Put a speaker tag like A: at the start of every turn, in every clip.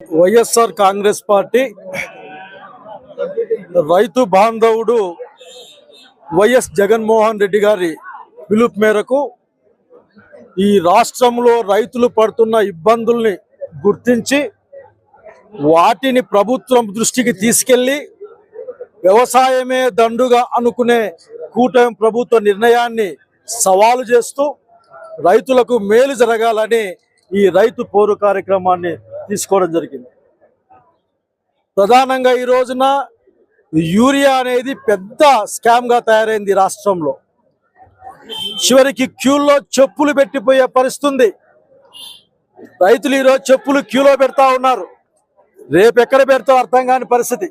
A: YSR Congress party రైతు బాంధవుడు YS Jaganmohan Reddy గారి పిలుపు మేరకు ఈ రాష్ట్రంలో రైతులు పడుతున్న ఇబ్బందుల్ని గుర్తించి వాటిని ప్రభుత్వం దృష్టికి తీసుకెళ్ళి వ్యవసాయమే దండుగా అనుకునే కూటమి ప్రభుత్వ నిర్ణయాన్ని సవాలు చేస్తూ రైతులకు మేలు జరగాలని ఈ రైతు పోరు కార్యక్రమాన్ని తీసుకోవడం జరిగింది. ప్రధానంగా ఈ రోజున యూరియా అనేది పెద్ద స్కామ్గా తయారైంది రాష్ట్రంలో. చివరికి క్యూల్లో చెప్పులు పెట్టిపోయే పరిస్థితి ఉంది రైతులు ఈరోజు చెప్పులు క్యూలో పెడతా ఉన్నారు. రేపు ఎక్కడ పెడతావు అర్థం కాని పరిస్థితి.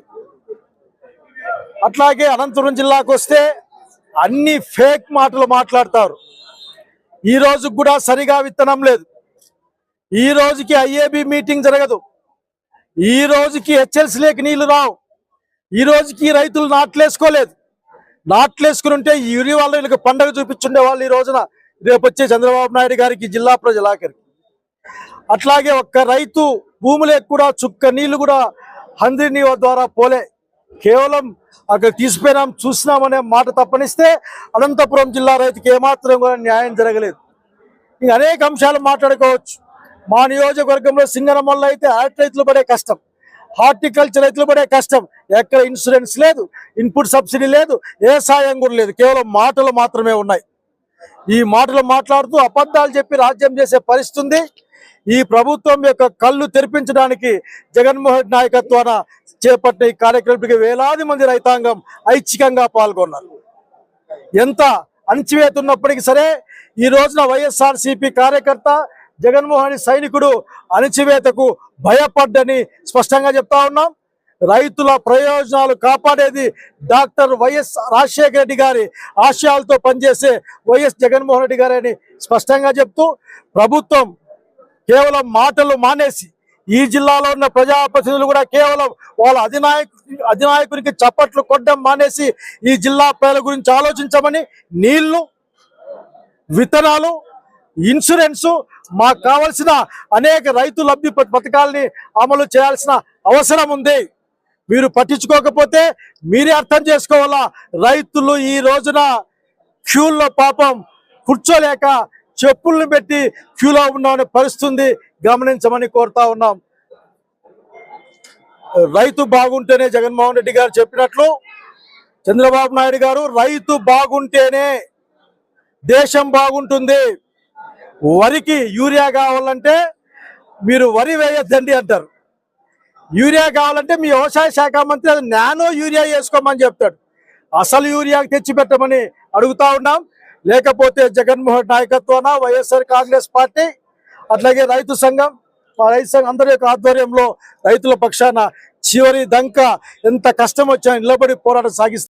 A: అట్లాగే అనంతపురం జిల్లాకు వస్తే అన్ని ఫేక్ మాటలు మాట్లాడతారు. ఈ కూడా సరిగా విత్తనం లేదు. ఈ రోజుకి ఐఏబి మీటింగ్ జరగదు. ఈ రోజుకి హెచ్ఎల్సి లేక నీళ్ళు రావు. ఈ రోజుకి రైతులు నాట్లేసుకోలేదు. నాట్లేసుకుని ఉంటే ఈ వాళ్ళు వీళ్ళకి పండగ చూపించుండే వాళ్ళు ఈ రోజున. రేపు వచ్చే చంద్రబాబు నాయుడు గారికి జిల్లా ప్రజలాఖరికి. అట్లాగే ఒక్క రైతు భూములకు కూడా చుక్క నీళ్ళు కూడా హంద్రి ద్వారా పోలే. కేవలం అక్కడ తీసిపోయినాం చూసినామనే మాట తప్పనిస్తే అనంతపురం జిల్లా రైతుకి ఏమాత్రం కూడా న్యాయం జరగలేదు. ఇంకా అనేక అంశాలు మాట్లాడుకోవచ్చు. మా నియోజకవర్గంలో సింగనమల్ల అయితే ఆర్ట్ రైతులు పడే కష్టం. హార్టికల్చర్ రైతులు పడే కష్టం. ఎక్కడ ఇన్సూరెన్స్ లేదు ఇన్పుట్ సబ్సిడీ లేదు ఏ సాయం కూడా లేదు. కేవలం మాటలు మాత్రమే ఉన్నాయి. ఈ మాటలు మాట్లాడుతూ అబద్ధాలు చెప్పి రాజ్యం చేసే పరిస్థితి ఉంది. ఈ ప్రభుత్వం యొక్క కళ్ళు తెరిపించడానికి జగన్మోహన్ నాయకత్వాన చేపట్టిన ఈ కార్యక్రమానికి వేలాది మంది రైతాంగం ఐచ్ఛికంగా పాల్గొన్నారు. ఎంత అణచివేతున్నప్పటికీ సరే ఈ రోజున వైఎస్ఆర్సీపీ కార్యకర్త జగన్మోహన్ సైనికుడు అణచివేతకు భయపడ్డని స్పష్టంగా చెప్తా ఉన్నాం. రైతుల ప్రయోజనాలు కాపాడేది డాక్టర్ వైఎస్ రాజశేఖర రెడ్డి గారి ఆశయాలతో పనిచేసే వైఎస్ జగన్మోహన్ రెడ్డి గారని స్పష్టంగా చెప్తూ ప్రభుత్వం కేవలం మాటలు మానేసి ఈ జిల్లాలో ఉన్న ప్రజాప్రతినిధులు కూడా కేవలం వాళ్ళ అధినాయకు అధినాయకునికి చప్పట్లు కొట్టడం మానేసి ఈ జిల్లా ప్రజల గురించి ఆలోచించమని నీళ్ళు విత్తనాలు ఇన్సూరెన్స్ మాకు కావలసిన అనేక రైతు లబ్ధి పథకాలని అమలు చేయాల్సిన అవసరం ఉంది. మీరు పట్టించుకోకపోతే మీరే అర్థం చేసుకోవాలా? రైతులు ఈ రోజున క్యూల్లో పాపం కూర్చోలేక చెప్పులను పెట్టి క్యూలో ఉన్న పరిస్థితుంది గమనించమని కోరుతా ఉన్నాం. రైతు బాగుంటేనే జగన్మోహన్ రెడ్డి గారు చెప్పినట్లు చంద్రబాబు నాయుడు గారు రైతు బాగుంటేనే దేశం బాగుంటుంది. వరికి యూరియా కావాలంటే మీరు వరి వేయొద్దండి అంటారు. యూరియా కావాలంటే మీ వ్యవసాయ శాఖ మంత్రి అది నానో యూరియా వేసుకోమని చెప్తాడు. అసలు యూరియా తెచ్చి పెట్టమని అడుగుతా ఉన్నాం. లేకపోతే జగన్మోహన్ నాయకత్వాన వైఎస్ఆర్ కాంగ్రెస్ పార్టీ అట్లాగే రైతు సంఘం రైతు సంఘం అందరి యొక్క ఆధ్వర్యంలో రైతుల పక్షాన చివరి దంక ఎంత కష్టం వచ్చినా నిలబడి పోరాటం సాగిస్తాం